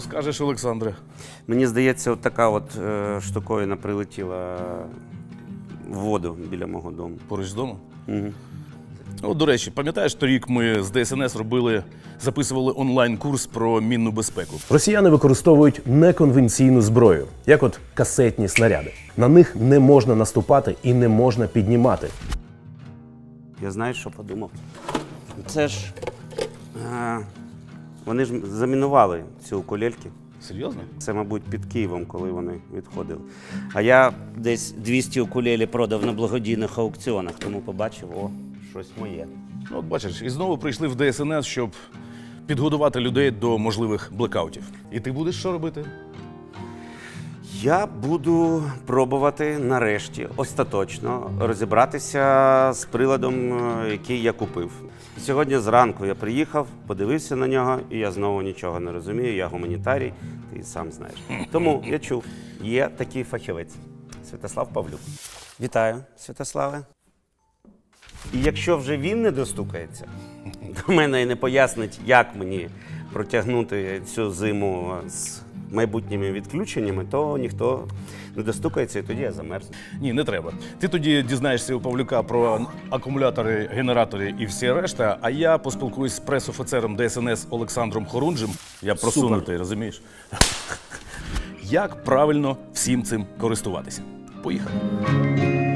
скажеш, Олександре? Мені здається, от така от е, штуковина прилетіла в воду біля мого дому. Поруч з домом? Угу. От, до речі, пам'ятаєш, торік ми з ДСНС робили, записували онлайн-курс про мінну безпеку. Росіяни використовують неконвенційну зброю, як от касетні снаряди. На них не можна наступати і не можна піднімати. Я знаю, що подумав. Це ж. Е, вони ж замінували ці укулельки. Серйозно? Це, мабуть, під Києвом, коли вони відходили. А я десь 200 укулелі продав на благодійних аукціонах, тому побачив, о, щось моє. Ну, от бачиш, і знову прийшли в ДСНС, щоб підготувати людей до можливих блекаутів. І ти будеш що робити? Я буду пробувати нарешті остаточно розібратися з приладом, е, який я купив. Сьогодні зранку я приїхав, подивився на нього, і я знову нічого не розумію. Я гуманітарій, ти сам знаєш. Тому я чув, є такий фахівець Святослав Павлюк. Вітаю, Святославе. І якщо вже він не достукається до мене і не пояснить, як мені протягнути цю зиму з майбутніми відключеннями, то ніхто не достукається, і тоді я замерзну. Ні, не треба. Ти тоді дізнаєшся у Павлюка про акумулятори, генератори і всі решта, а я поспілкуюсь з пресофіцером ДСНС Олександром Хорунжем. Я просунутий, розумієш? Як правильно всім цим користуватися? Поїхали.